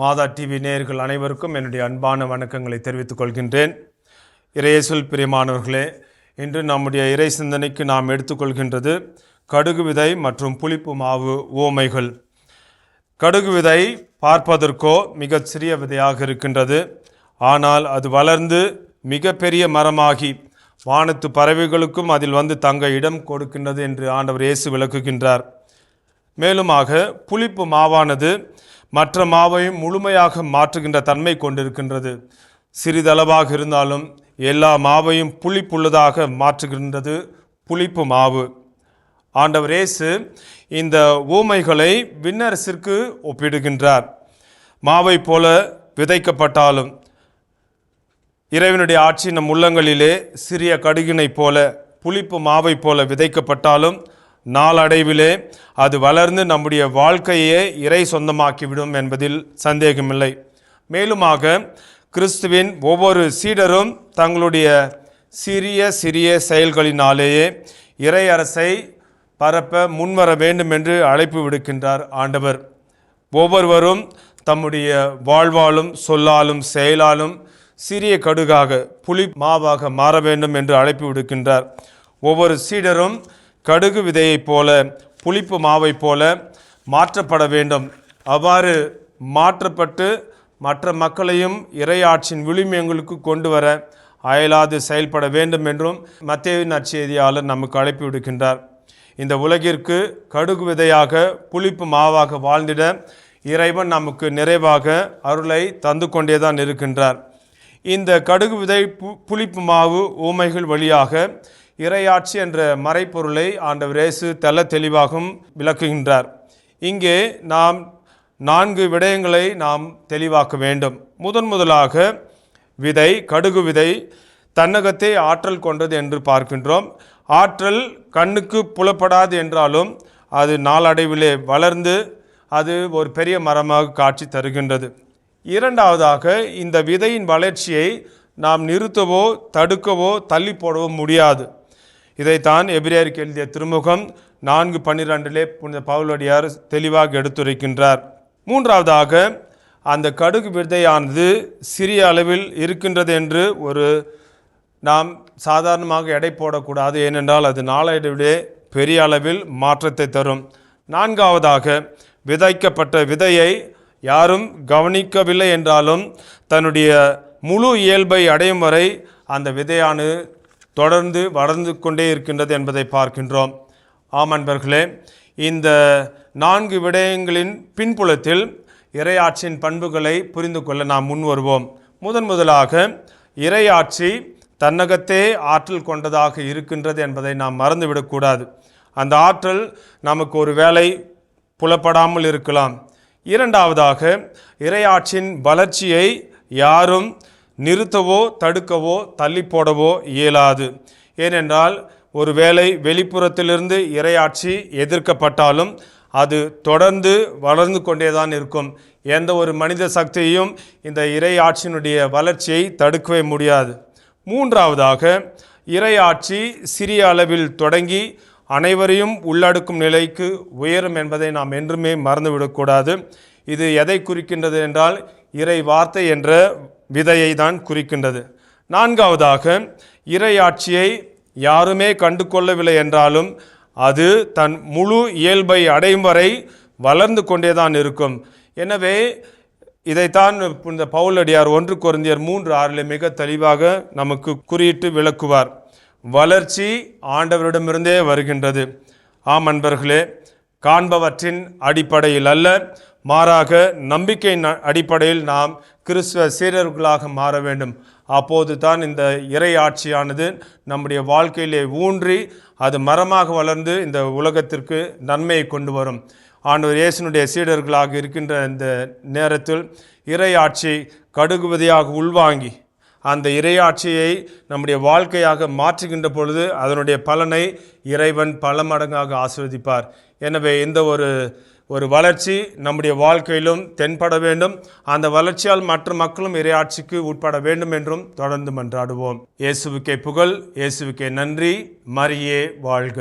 மாதா TV நேயர்கள் அனைவருக்கும் என்னுடைய அன்பான வணக்கங்களை தெரிவித்துக் கொள்கின்றேன். இறையேசுல் பிரியமானவர்களே இன்று நம்முடைய இறை சிந்தனைக்கு நாம் எடுத்துக்கொள்கின்றது கடுகு விதை மற்றும் புளிப்பு மாவு ஓமைகள். கடுகு விதை பார்ப்பதற்கோ மிகச் சிறிய விதையாக இருக்கின்றது. ஆனால் அது வளர்ந்து மிகப்பெரிய மரமாகி வானத்து பறவைகளுக்கும் அதில் வந்து தங்க இடம் கொடுக்கின்றது என்று ஆண்டவர் இயேசு விளக்குகின்றார். மேலுமாக புளிப்பு மாவானது மற்ற மாவையும் முழுமையாக மாற்றுகின்ற தன்மை கொண்டிருக்கின்றது. சிறிதளவாக இருந்தாலும் எல்லா மாவையும் புளிப்புள்ளதாக மாற்றுகின்றது புளிப்பு மாவு. ஆண்டவர் இயேசு இந்த ஊமைகளை விண்ணரசிற்கு ஒப்பிடுகின்றார். மாவை போல விதைக்கப்பட்டாலும் இறைவனுடைய ஆட்சி நம் உள்ளங்களிலே சிறிய கடுகினைப் போல புளிப்பு மாவை போல விதைக்கப்பட்டாலும் நாளடைவிலே அது வளர்ந்து நம்முடைய வாழ்க்கையே இறை சொந்தமாக்கிவிடும் என்பதில் சந்தேகமில்லை. மேலுமாக கிறிஸ்துவின் ஒவ்வொரு சீடரும் தங்களுடைய சிறிய சிறிய செயல்களினாலேயே இறை அரசை பரப்ப முன்வர வேண்டும் என்று அழைப்பு விடுக்கின்றார் ஆண்டவர். ஒவ்வொருவரும் தம்முடைய வாழ்வாலும் சொல்லாலும் செயலாலும் சிறிய கடுகாக புலி மாவாக மாற வேண்டும் என்று அழைப்பு விடுக்கின்றார். ஒவ்வொரு சீடரும் கடுகு விதையைப் போல புளிப்பு மாவைப் போல மாற்றப்பட வேண்டும். அவ்வாறு மாற்றப்பட்டு மற்ற மக்களையும் இறையாட்சியின் விளிமியங்களுக்கு கொண்டு வர அயலாது செயல்பட வேண்டும் என்றும் மத்தேவின் நற்செய்தியாளர் நமக்கு அழைப்பு விடுக்கின்றார். இந்த உலகிற்கு கடுகு விதையாக புளிப்பு மாவாக வாழ்ந்திட இறைவன் நமக்கு நிறைவாக அருளை தந்து கொண்டேதான் இருக்கின்றார். இந்த கடுகு விதை பு புளிப்பு மாவு ஊமைகள் வழியாக இறையாட்சி என்ற மறைப்பொருளை ஆண்டவர் இயேசு தெல்ல தெளிவாகவும் விளக்குகின்றார். இங்கே நாம் நான்கு விடயங்களை நாம் தெளிவாக்க வேண்டும். முதன் முதலாக விதை கடுகு விதை தன்னகத்தை ஆற்றல் கொண்டது என்று பார்க்கின்றோம். ஆற்றல் கண்ணுக்கு புலப்படாது என்றாலும் அது நாளடைவிலே வளர்ந்து அது ஒரு பெரிய மரமாக காட்சி தருகின்றது. இரண்டாவதாக இந்த விதையின் வளர்ச்சியை நாம் நிறுத்தவோ தடுக்கவோ தள்ளி போடவோ முடியாது. இதைத்தான் எபிரேயருக்கு எழுதிய திருமுகம் நான்கு பன்னிரெண்டிலே புனித பவுலடியார் தெளிவாக எடுத்துரைக்கின்றார். மூன்றாவதாக அந்த கடுகு விதையானது சிறிய அளவில் இருக்கின்றது என்று ஒரு நாம் சாதாரணமாக எடை போடக்கூடாது ஏனென்றால் அது நாளடைவிலே பெரிய அளவில் மாற்றத்தை தரும். நான்காவதாக விதைக்கப்பட்ட விதையை யாரும் கவனிக்கவில்லை என்றாலும் தன்னுடைய முழு இயல்பை அடையும் வரை அந்த விதையானது தொடர்ந்து வளர்ந்து கொண்டே இருக்கின்றது என்பதை பார்க்கின்றோம். ஆம் அன்பர்களே இந்த நான்கு விடயங்களின் பின்புலத்தில் இறையாட்சியின் பண்புகளை புரிந்து கொள்ள நாம் முன் வருவோம். முதன் முதலாக இறையாட்சி தன்னகத்தே ஆற்றல் கொண்டதாக இருக்கின்றது என்பதை நாம் மறந்துவிடக்கூடாது அந்த ஆற்றல் நமக்கு ஒரு வேலை புலப்படாமல் இருக்கலாம். இரண்டாவதாக இறையாட்சியின் வளர்ச்சியை யாரும் நிறுத்தவோ தடுக்கவோ தள்ளி போடவோ இயலாது. ஏனென்றால் ஒருவேளை வெளிப்புறத்திலிருந்து இறையாட்சி எதிர்க்கப்பட்டாலும் அது தொடர்ந்து வளர்ந்து கொண்டேதான் இருக்கும். எந்த ஒரு மனித சக்தியையும் இந்த இரையாட்சியினுடைய வளர்ச்சியை தடுக்கவே முடியாது. மூன்றாவதாக இரையாட்சி சிறிய அளவில் தொடங்கி அனைவரையும் உள்ளடக்கும் நிலைக்கு உயரும் என்பதை நாம் என்றுமே மறந்துவிடக்கூடாது. இது எதை குறிக்கின்றது என்றால் இறை வார்த்தை என்ற விதையை தான் குறிக்கின்றது. நான்காவதாக இறையாட்சியை யாருமே கண்டு கொள்ளவில்லை என்றாலும் அது தன் முழு இயல்பை அடையும் வரை வளர்ந்து கொண்டேதான் இருக்கும். எனவே இதைத்தான் இந்த பவுலடியார் ஒன்று குருந்தியர் மூன்று ஆறில் மிக தெளிவாக நமக்கு குறியிட்டு விளக்குவார். வளர்ச்சி ஆண்டவரிடமிருந்தே வருகின்றது. ஆம் அன்பர்களே காண்பவற்றின் அடிப்படையில் அல்ல. மாறாக நம்பிக்கையின் அடிப்படையில் நாம் கிறிஸ்துவ சீரர்களாக மாற வேண்டும். அப்போது தான் இந்த இறை ஆட்சியானது நம்முடைய வாழ்க்கையிலே ஊன்றி அது மரமாக வளர்ந்து இந்த உலகத்திற்கு நன்மையை கொண்டு வரும். ஆண்டவர் இயேசுனுடைய சீடர்களாக இருக்கின்ற இந்த நேரத்தில் இறை ஆட்சி கடுகுவதியாக உள்வாங்கி அந்த இறையாட்சியை நம்முடைய வாழ்க்கையாக மாற்றுகின்ற பொழுது அதனுடைய பலனை இறைவன் பல மடங்காக ஆஸ்வதிப்பார் எனவே இந்த ஒரு ஒரு வளர்ச்சி நம்முடைய வாழ்க்கையிலும் தென்பட வேண்டும். அந்த வளர்ச்சியால் மற்ற மக்களும் இறையாட்சிக்கு உட்பட வேண்டும் என்றும் தொடர்ந்து மன்றாடுவோம். இயேசுவுக்கே புகழ் இயேசுவுக்கே நன்றி. மரியே வாழ்க.